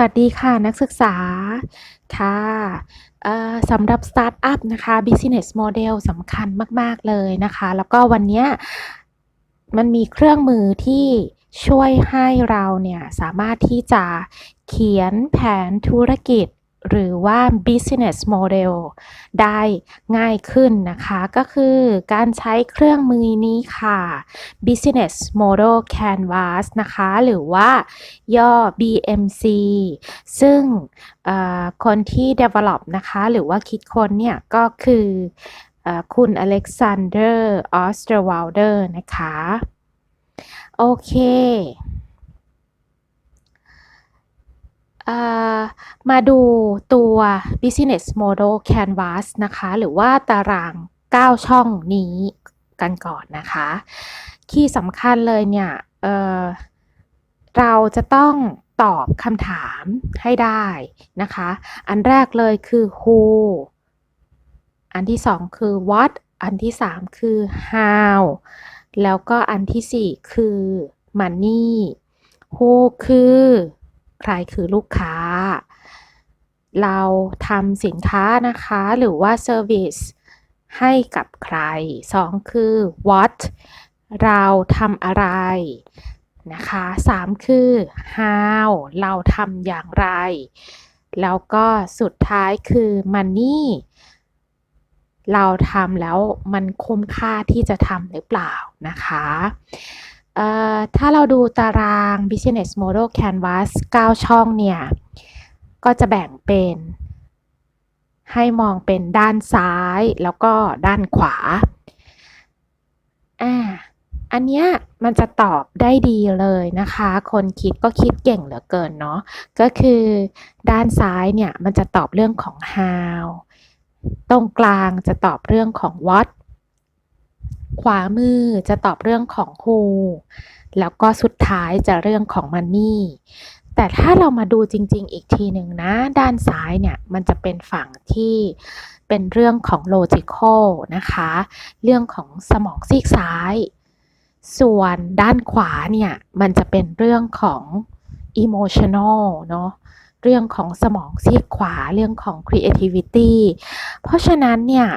วัสดีค่ะนักศึกษาค่ะสำหรับสตาร์ทอัพนะคะ Business Model สำคัญมาก ๆ เลยนะคะ แล้วก็วันนี้มันมีเครื่องมือที่ช่วยให้เราเนี่ย สามารถที่จะเขียนแผนธุรกิจ หรือว่า Business Model ได้ง่ายขึ้นนะคะ ก็คือการใช้เครื่องมือนี้ค่ะ Business Model Canvas นะคะ หรือว่าย่อ BMC ซึ่งคนที่ develop นะคะ หรือว่าคิดค้นเนี่ย ก็คืออคุณอเล็กซานเดอร์ ออสเตรวาลเดอร์นะคะ โอเคเอ่อ มาดูตัว Business Model Canvas นะคะ หรือว่าตาราง 9 ช่องนี้กันก่อนนะคะคีย์สำคัญเลยเนี่ยเเราจะต้องตอบคำถามให้ได้นะคะ อันแรกเลยคือ who อันที่สองคือ what อันที่สามคือ how แล้วก็อันที่สี่คือ money who คือ ใครคือลูกค้า เราทำสินค้านะคะหรือว่า service ให้กับใครสองคือ what เราทำอะไรนะคะสามคือ how เราทำอย่างไร แล้วก็สุดท้ายคือ money เราทำแล้วมันคุ้มค่าที่จะทำหรือเปล่านะคะ ถ้าเราดูตาราง Business Model Canvas 9 ช่องเนี่ย ก็จะแบ่งเป็น ให้มองเป็นด้านซ้ายแล้วก็ด้านขวา อ่า อันเนี้ยมันจะตอบได้ดีเลยนะคะ คนคิดก็คิดเก่งเหลือเกินเนาะ ก็คือด้านซ้ายเนี่ย มันจะตอบเรื่องของ how ตรงกลางจะตอบเรื่องของ what ขวามือจะตอบเรื่องของ who แล้วก็สุดท้ายจะเรื่องของ money แต่ถ้าเรามาดูจริง ๆ อีกทีหนึ่งนะ ด้านซ้ายเนี่ยมันจะเป็นฝั่งที่เป็นเรื่องของ logical นะคะ เรื่องของสมองซีกซ้าย ส่วนด้านขวาเนี่ยมันจะเป็นเรื่องของ emotional เนาะเรื่องของสมองซีกขวาเรื่องของ creativity เพราะฉะนั้นเนี่ย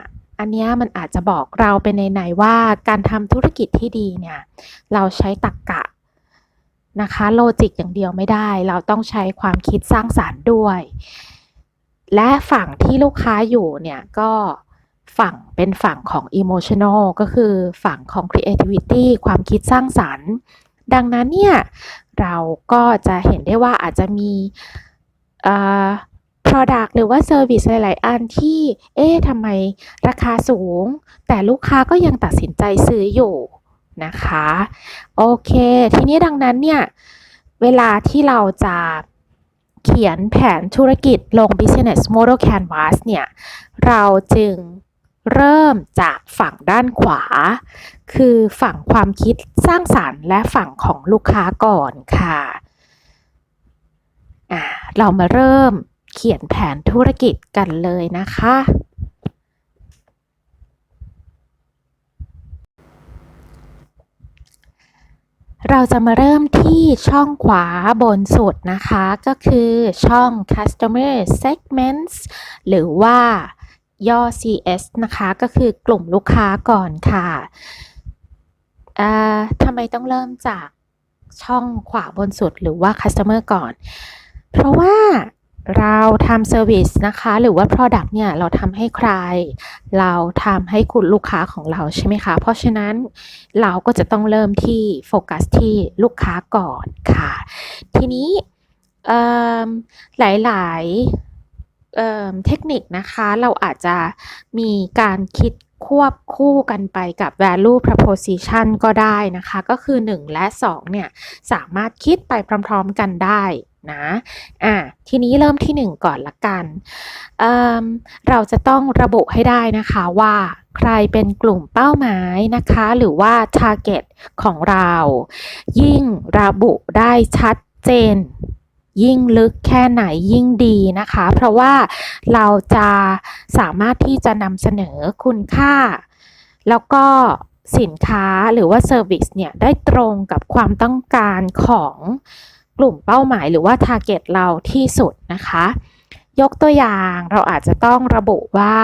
อันนี้มันอาจจะบอกเราเป็นในๆว่าการทำธุรกิจที่ดีเนี่ย เราใช้ตรรกกะนะคะโลจิกอย่างเดียวไม่ได้ เราต้องใช้ความคิดสร้างสารรค์ด้วย และฝั่งที่ลูกค้าอยู่เนี่ยก็ฝั่งเป็นฝั่งของ emotional ก็คือฝั่งของ creativity ความคิดสร้างสรรค์ ดังนั้นเนี่ย เราก็จะเห็นได้ว่าอาจจะมีอ่อ product หรือว่า service หลาย ๆ อันที่ เอ๊ะทำไมราคาสูง แต่ลูกค้าก็ยังตัดสินใจซื้ออยู่นะคะ โอเค ทีนี้ดังนั้นเนี่ย เวลาที่เราจะเขียนแผนธุรกิจลง business model canvas เนี่ย เราจึงเริ่มจากฝั่งด้านขวา คือฝั่งความคิดสร้างสรรค์ และฝั่งของลูกค้าก่อนค่ะ เรามาเริ่ม เขียนแผนธุรกิจกันเลยนะคะ เราจะมาเริ่มที่ช่องขวาบนสุดนะคะ ก็คือช่อง customer segments หรือว่าย่อ CS นะคะ ก็คือกลุ่มลูกค้าก่อนค่ะทำไมต้องเริ่มจากช่องขวาบนสุดหรือว่า customer ก่อน เพราะว่า เราทำ service นะคะ หรือว่า product เนี่ย เราทำให้ใคร เราทำให้คุณลูกค้าของเราใช่ไหมคะ เพราะฉะนั้นเราก็จะต้องเริ่มที่โฟกัสที่ลูกค้าก่อนค่ะ ทีนี้หลายๆเเทคนิคนะคะ เราอาจจะมีการคิดควบคู่กันไปกับ value proposition ก็ได้นะคะ ก็คือ 1 และ 2 เนี่ย สามารถคิดไปพร้อม ๆ กันได้ นะอะทีนี้เริ่มที่ 1 ก่อนละกันเเราจะต้องระบุให้ได้นะคะว่าใครเป็นกลุ่มเป้าหมายนะคะ หรือว่า target ของเรา ยิ่งระบุได้ชัดเจน ยิ่งลึกแค่ไหนยิ่งดีนะคะ เพราะว่าเราจะสามารถที่จะนำเสนอคุณค่า แล้วก็สินค้าหรือว่าเซอร์วิสเนี่ย ได้ตรงกับความต้องการของ กลุ่มเป้าหมายหรือว่า target เราที่สุดนะคะ ยกตัวอย่างเราอาจจะต้องระบุว่า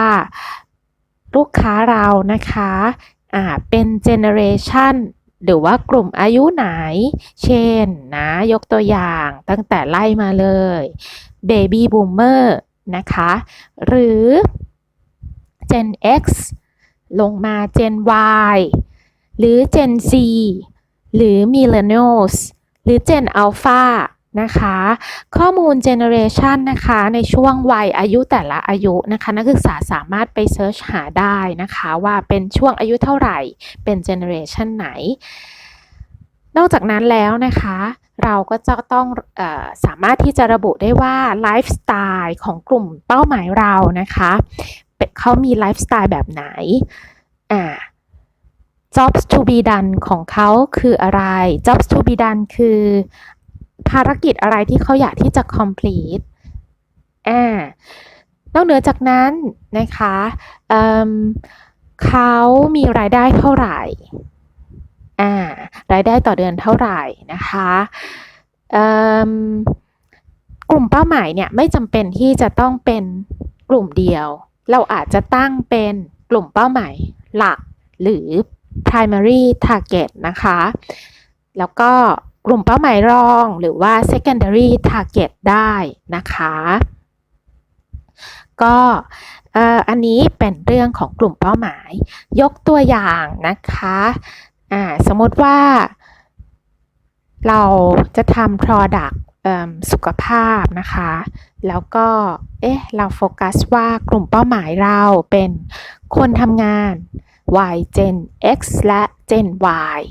ลูกค้าเรานะคะเป็น generation หรือว่ากลุ่มอายุไหน เช่นนะยกตัวอย่างตั้งแต่ไล่มาเลย baby boomer นะคะหรือ gen x ลงมา gen y หรือ gen z หรือ millennials หรือ gen alpha นะคะ ข้อมูล generation นะคะในช่วงวัยอายุแต่ละอายุนะคะนักศึกษาสามารถไปเซิร์ชหาได้นะคะว่าเป็นช่วงอายุเท่าไหร่เป็น generation ไหน นอกจากนั้นแล้วนะคะเราก็จะต้องอสามารถที่จะระบุได้ว่าไลฟ์สไตล์ของกลุ่มเป้าหมายเรานะคะเเขามีไลฟ์สไตล์แบบไหนอ่า jobs to be done ของเขาคืออะไร jobs to be done คือ ภารกิจอะไรที่เขาอยากที่จะ complete อ่านอกเหนือจากนั้นนะคะเเขามีรายได้เท่าไหร่อ่ารายได้ต่อเดือนเท่าไหร่นะคะกลุ่มเป้าหมายเนี่ยไม่จำเป็นที่จะต้องเป็นกลุ่มเดียว เราอาจจะตั้งเป็นกลุ่มเป้าหมายหลักหรือ primary target นะคะ แล้วก็กลุ่มเป้าหมายรองหรือว่า secondary target ได้นะคะ ก็อันนี้เป็นเรื่องของกลุ่มเป้าหมาย ยกตัวอย่างนะคะอ่าสมมติว่าเราจะทำ product สุขภาพนะคะ แล้วก็ เอ๊ะ เราโฟกัสว่ากลุ่มเป้าหมายเราเป็นคนทำงาน Y Gen X และ Gen Y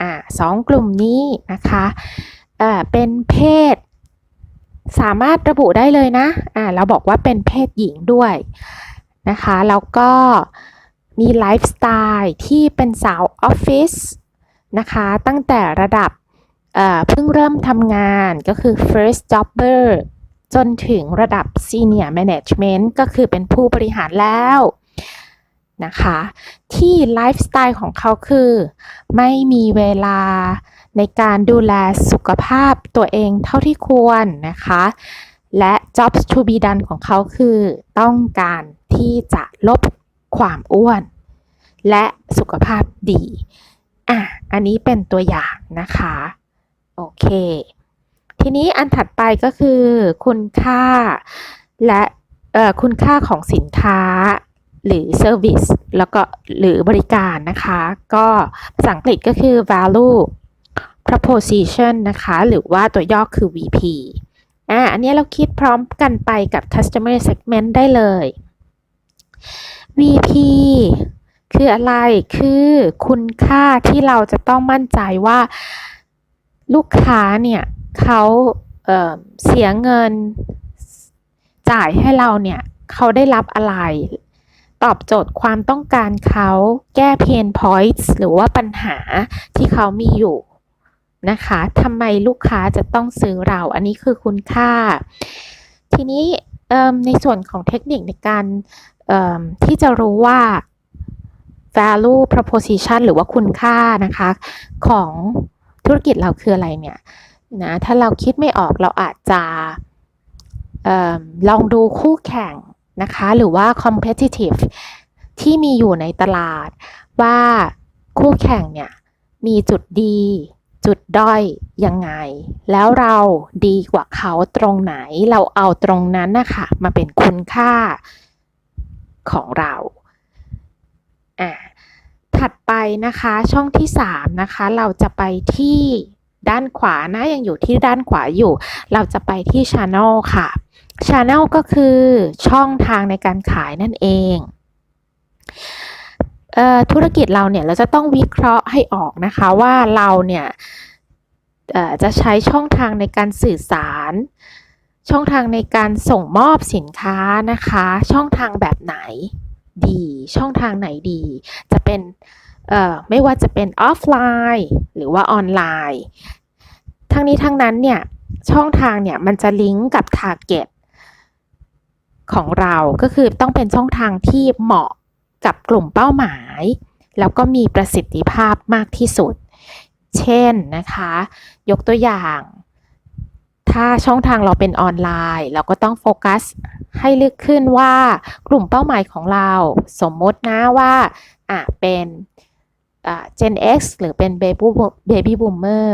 อ่าสองกลุ่มนี้นะคะเอ่อเป็นเพศ สามารถระบุได้เลยนะอ่าเราบอกว่าเป็นเพศหญิงด้วยนะคะแล้วก็มีไลฟ์สไตล์ที่เป็นสาวออฟฟิศนะคะตั้งแต่ระดับเอ่อเพิ่งเริ่มทำงานก็คือ first jobber จนถึงระดับ senior management ก็คือเป็นผู้บริหารแล้ว นะคะ ที่ไลฟ์สไตล์ของเขาคือ ไม่มีเวลาในการดูแลสุขภาพตัวเองเท่าที่ควรนะคะ และ jobs to be done ของเขาคือต้องการที่จะลดความอ้วน และสุขภาพดี อะ อันนี้เป็นตัวอย่างนะคะ โอเค ทีนี้อันถัดไปก็คือ คุณค่าและคุณค่าของสินค้า หรือ service แล้วก็หรือบริการนะคะ ก็ภาษาอังกฤษก็คือ value proposition นะคะ หรือว่าตัวย่อคือ VP อ่าอันนี้เราคิดพร้อมกันไปกับ customer segment ได้เลย VP คืออะไร คือคุณค่าที่เราจะต้องมั่นใจว่าลูกค้าเนี่ยเขาเเสียเงินจ่ายให้เราเนี่ยเขาได้รับอะไร ตอบโจทย์ความต้องการเขาแก้ pain points หรือว่าปัญหาที่เขามีอยู่นะคะทำไมลูกค้าจะต้องซื้อเรา อันนี้คือคุณค่า ทีนี้ในส่วนของเทคนิคในการที่จะรู้ว่า value proposition หรือว่าคุณค่านะคะ ของธุรกิจเราคืออะไรเนี่ยนะถ้าเราคิดไม่ออกเราอาจจะออลองดูคู่แข่ง นะคะ หรือว่า competitive ที่มีอยู่ในตลาด ว่าคู่แข่งเนี่ยมีจุดดี จุดด้อยยังไง แล้วเราดีกว่าเขาตรงไหนเราเอาตรงนั้นนะคะมาเป็นคุณค่าของเราอ่าถัดไปนะคะช่องที่3นะคะเราจะไปที่ด้านขวานะยังอยู่ที่ด้านขวาอยู่ เราจะไปที่ Channel ค่ะ Channel ก็คือช่องทางในการขายนั่นเองเออธุรกิจเราเนี่ยเราจะต้องวิเคราะห์ให้ออกนะคะว่าเราเนี่ยจะใช้ช่องทางในการสื่อสาร ช่องทางในการส่งมอบสินค้านะคะ ช่องทางแบบไหนดี ช่องทางไหนดี จะเป็นไม่ว่าจะเป็นออฟไลน์หรือว่าออนไลน์ ทั้งนี้ทั้งนั้นเนี่ยช่องทางเนี่ยมันจะลิงก์กับ Target ของเราก็คือต้องเป็นช่องทางที่เหมาะกับกลุ่มเป้าหมาย แล้วก็มีประสิทธิภาพมากที่สุด เช่นนะคะ ยกตัวอย่าง ถ้าช่องทางเราเป็นออนไลน์ เราก็ต้องโฟกัสให้ลึกขึ้นว่ากลุ่มเป้าหมายของเรา สมมตินะว่าอะเป็นอ่า Gen X หรือเป็น Baby Boom- Baby Boomer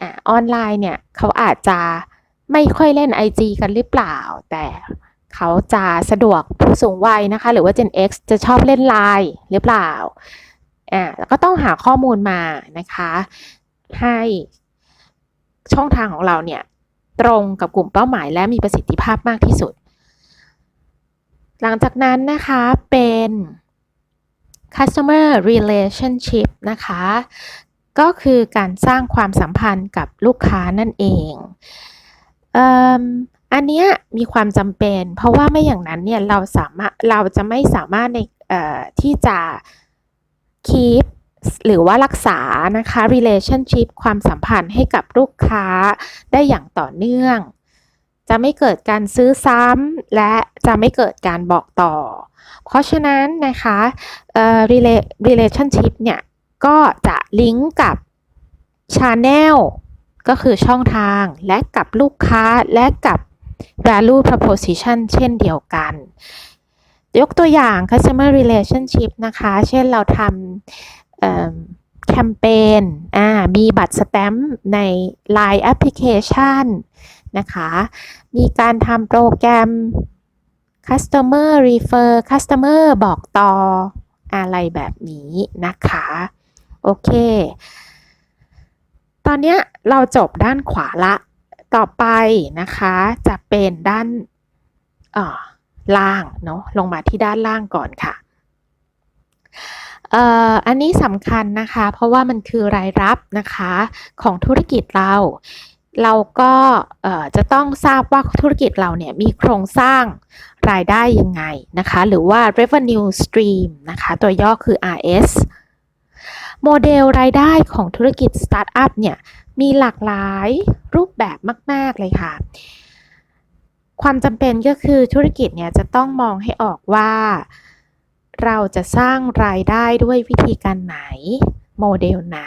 อะออนไลน์เนี่ยเขาอาจจะไม่ค่อยเล่น IG กันหรือเปล่าแต่ เขาจะสะดวกผู้สูงวัยนะคะ หรือว่า Gen X จะชอบเล่นไลน์หรือเปล่าอ่าแล้วก็ต้องหาข้อมูลมานะคะ ให้ช่องทางของเราเนี่ยตรงกับกลุ่มเป้าหมายและมีประสิทธิภาพมากที่สุด หลังจากนั้นนะคะเป็น customer relationship นะคะ ก็คือการสร้างความสัมพันธ์กับลูกค้านั่นเองเอิ่ม อันเนี้ยมีความจำเป็น เพราะว่าไม่อย่างนั้นเนี่ยเราสามารถเราจะไม่สามารถในที่จะ keep หรือว่ารักษานะคะ relationship ความสัมพันธ์ให้กับลูกค้าได้อย่างต่อเนื่อง จะไม่เกิดการซื้อซ้ำและจะไม่เกิดการบอกต่อ เพราะฉะนั้นนะคะเอ่อ rela- relationship เนี่ย ก็จะลิงก์กับ Channel ก็คือช่องทางและกับลูกค้าและกับ value proposition เช่นเดียวกัน ยกตัวอย่าง customer relationship นะคะ เช่นเราทำแคมเปญมีบัตรสแตมป์ใน Line Application นะคะ มีการทำโปรแกรม Customer Refer Customer บอกต่ออะไรแบบนี้นะคะ โอเค ตอนนี้เราจบด้านขวาละ ต่อไปนะคะจะเป็นด้านล่างเนาะลงมาที่ด้านล่างก่อนค่ะอันนี้สำคัญนะคะ เพราะว่ามันคือรายรับนะคะของธุรกิจเรา เราก็จะต้องทราบว่าธุรกิจเราเนี่ยมีโครงสร้างรายได้ยังไงนะคะ หรือว่า revenue stream นะคะ ตัวย่อคือ RS โมเดลรายได้ของธุรกิจสตาร์ทอัพเนี่ย มีหลากหลายรูปแบบมาก ๆ เลยค่ะ ความจำเป็นก็คือธุรกิจเนี่ยจะต้องมองให้ออกว่า เราจะสร้างรายได้ด้วยวิธีการไหน โมเดลไหน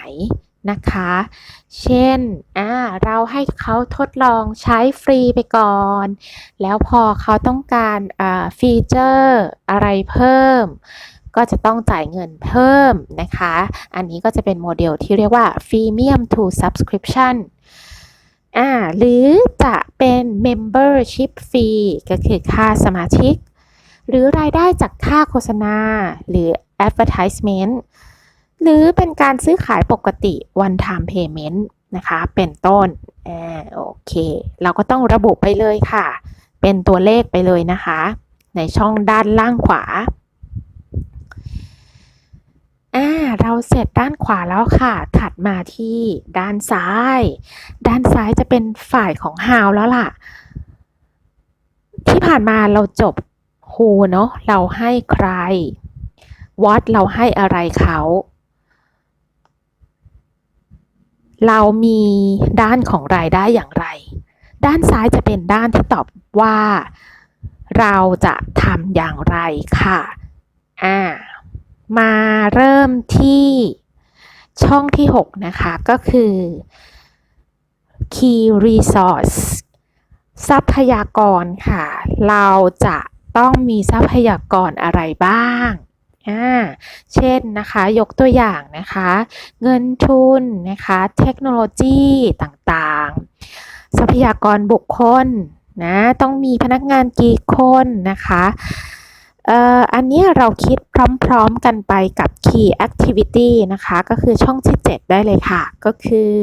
นะคะ เช่น เราให้เขาทดลองใช้ฟรีไปก่อน แล้วพอเขาต้องการฟีเจอร์อะไรเพิ่ม ก็จะต้องจ่ายเงินเพิ่มนะคะ อันนี้ก็จะเป็นโมเดลที่เรียกว่า freemium to subscription อ่าหรือจะเป็น membership fee ก็คือค่าสมาชิก หรือรายได้จากค่าโฆษณา หรือ advertisement หรือเป็นการซื้อขายปกติ one time payment นะคะ เป็นต้นอ่าโอเค เราก็ต้องระบุไปเลยค่ะ เป็นตัวเลขไปเลยนะคะ ในช่องด้านล่างขวา อ่าเราเสร็จด้านขวาแล้วค่ะ ถัดมาที่ด้านซ้าย ด้านซ้ายจะเป็นฝ่ายของ How แล้วล่ะ ที่ผ่านมาเราจบ Who เนอะเราให้ใคร What เราให้อะไรเขา เรามีด้านของรายได้อย่างไร ด้านซ้ายจะเป็นด้านที่ตอบว่า เราจะทำอย่างไรค่ะ อ่า มาเริ่มที่ช่องที่ 6 นะคะ ก็คือ Key Resource ทรัพยากรค่ะ เราจะต้องมีทรัพยากรอะไรบ้างอ่าเช่นนะคะยกตัวอย่างนะคะ เงินทุนนะคะเทคโนโลยีต่างๆ ทรัพยากรบุคคลนะต้องมีพนักงานกี่คนนะคะ อันนี้เราคิดพร้อมๆกันไปกับ Key Activity นะคะ ก็คือช่องที่ 7 ได้เลยค่ะ ก็คือ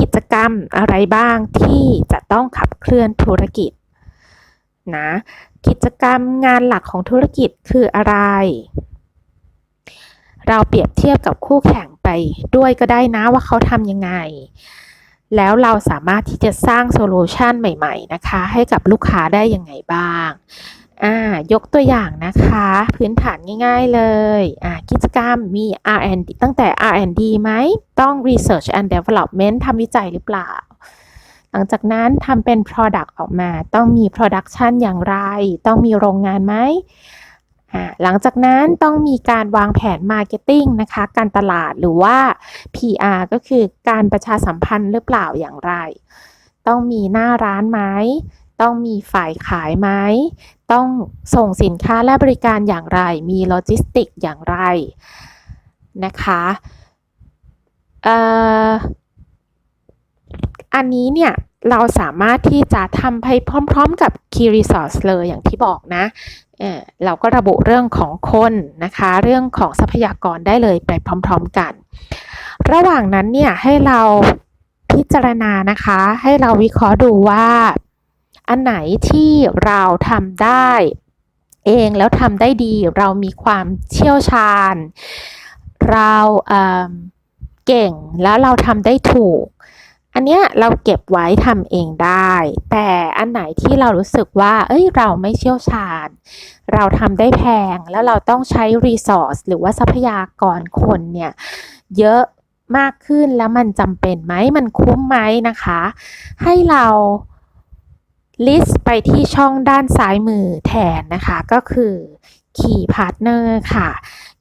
กิจกรรมอะไรบ้างที่จะต้องขับเคลื่อนธุรกิจนะกิจกรรมงานหลักของธุรกิจคืออะไร เราเปรียบเทียบกับคู่แข่งไปด้วยก็ได้นะว่าเขาทำยังไง แล้วเราสามารถที่จะสร้างโซลูชันใหม่ ๆ นะคะ ให้กับลูกค้าได้ยังไงบ้าง อ่ายกตัวอย่างนะคะ พื้นฐานง่ายๆเลยอ่ากิจกรรมมี R&D ตั้งแต่ R&D ไหม ต้อง Research and Development ทำวิจัยหรือเปล่า หลังจากนั้นทำเป็น Product ออกมา ต้องมี Production อย่างไร ต้องมีโรงงานไหมหลังจากนั้นต้องมีการวางแผน Marketing นะคะ การตลาดหรือว่า PR ก็คือการประชาสัมพันธ์หรือเปล่าอย่างไร ต้องมีหน้าร้านไหม ต้องมีฝ่ายขายไหม ต้องส่งสินค้าและบริการอย่างไร มีโลจิสติกอย่างไรนะคะอันนี้เนี่ยเราสามารถที่จะทำไปพร้อมๆกับ Key Resource เลยอย่างที่บอกนะเเราก็ระบุเรื่องของคนนะคะ เรื่องของทรัพยากรได้เลยไปพร้อมๆกัน ระหว่างนั้นเนี่ยให้เราพิจารณานะคะ ให้เราวิเคราะห์ดูว่า อันไหนที่เราทำได้ เองแล้วทำได้ดี เรามีความเชี่ยวชาญ เราเเก่งแล้วเราทำได้ถูก อันเนี้ยเราเก็บไว้ทำเองได้ แต่อันไหนที่เรารู้สึกว่า เอ้ยเราไม่เชี่ยวชาญ เราทำได้แพงแล้วเราต้องใช้ resource หรือว่าทรัพยากรคนเนี่ยเยอะมากขึ้นแล้วมันจำเป็นไหมมันคุ้มไหมนะคะ ให้เรา list ไปที่ช่องด้านซ้ายมือแทนนะคะ ก็คือ Key Partner ค่ะ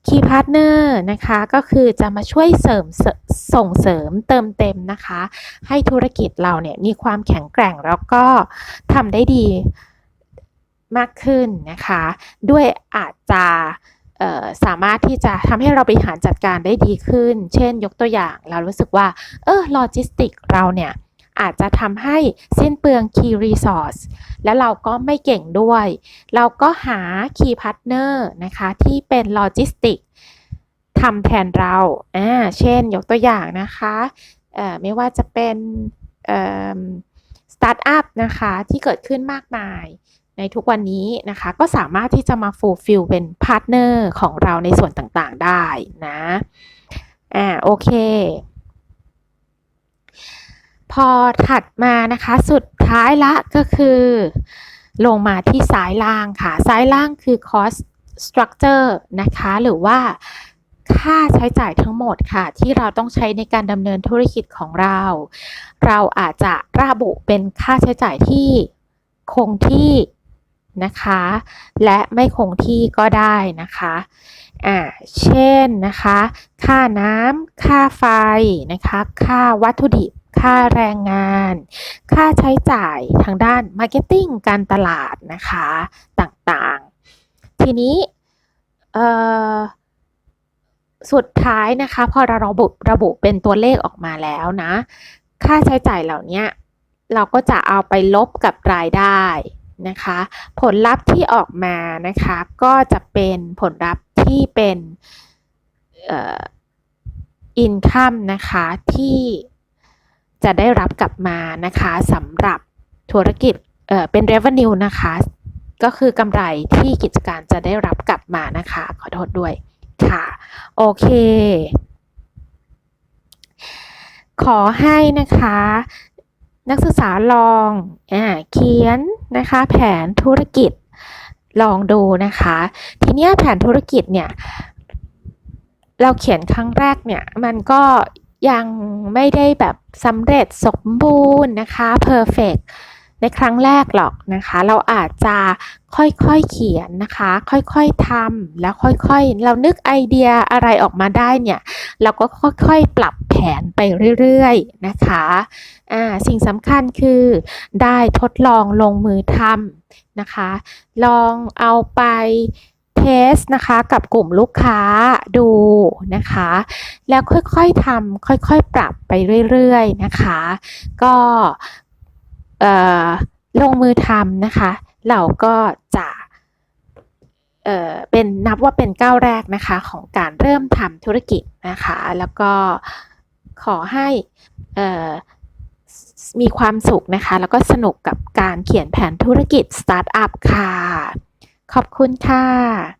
Key Partner นะคะก็คือจะมาช่วยเสริมสส่งเสริมเติมเต็มนะคะ ให้ธุรกิจเราเนี่ยมีความแข็งแกร่งแล้วก็ทำได้ดีมากขึ้นนะคะ ด้วยอาจจะสามารถที่จะทำให้เราบริหารจัดการได้ดีขึ้น เช่นยกตัวอย่างเรารู้สึกว่า เออโลจิสติกเราเนี่ย อาจจะทำให้สิ้นเปลือง Key Resource แล้วเราก็ไม่เก่งด้วย เราก็หา Key Partner นะคะที่เป็นโลจิสติกทำแทนเราอ่าเช่นยกตัวอย่างนะคะไม่ว่าจะเป็นสตาร์ทอัพนะคะที่เกิดขึ้นมากมายในทุกวันนี้นะคะก็สามารถที่จะมา fulfill เป็นพาร์ทเนอร์ของเราในส่วนต่างๆได้นะอ่าโอเค พอถัดมานะคะสุดท้ายละก็คือ ลงมาที่ซ้ายล่างค่ะซ้ายล่างคือ cost structure นะคะ หรือว่าค่าใช้จ่ายทั้งหมดค่ะ ที่เราต้องใช้ในการดำเนินธุรกิจของเรา เราอาจจะระบุเป็นค่าใช้จ่ายที่คงที่นะคะ และไม่คงที่ก็ได้นะคะอ่าเช่นนะคะ ค่าน้ำค่าไฟนะคะ ค่าวัตถุดิบ ค่าแรงงาน ค่าใช้จ่ายทางด้าน Marketing การตลาดนะคะต่างๆ ทีนี้สุดท้ายนะคะพอเราระบุระบุเป็นตัวเลขออกมาแล้วนะ ค่าใช้จ่ายเหล่านี้เราก็จะเอาไปลบกับรายได้นะคะ ผลลัพธ์ที่ออกมานะคะก็จะเป็นผลลัพธ์ที่เป็นอ่อ income นะคะที่ จะได้รับกลับมานะคะสำหรับธุรกิจเอ่อเป็น revenue นะคะ ก็คือกำไรที่กิจการจะได้รับกลับมานะคะ ขอโทษด้วยค่ะ โอเค ขอให้นะคะ นักศึกษาลองอเขียนนะคะแผนธุรกิจลองดูนะคะ ทีนี้แผนธุรกิจเนี่ย เราเขียนครั้งแรกเนี่ย มันก็ ยังไม่ได้แบบสำเร็จสมบูรณ์นะคะ perfect ในครั้งแรกหรอกนะคะ เราอาจจะค่อยๆเขียนนะคะ ค่อยๆทำแล้วค่อยๆ เรานึกไอเดียอะไรออกมาได้เนี่ย เราก็ค่อยๆ ปรับแผนไปเรื่อยๆนะคะอ่าสิ่งสำคัญคือได้ทดลองลงมือทำนะคะ ลองเอาไป เทสนะคะกับกลุ่มลูกค้าดูนะคะ แล้วค่อยๆทำค่อยๆ ปรับไปเรื่อยๆนะคะ ก็ลงมือทำนะคะ เราก็จะเเป็นนับว่าเป็นก้าวแรกนะคะของการเริ่มทำธุรกิจนะคะ แล้วก็ขอให้เอ่อมีความสุขนะคะ แล้วก็สนุกกับการเขียนแผนธุรกิจสตาร์ทอัพค่ะ ขอบคุณค่ะ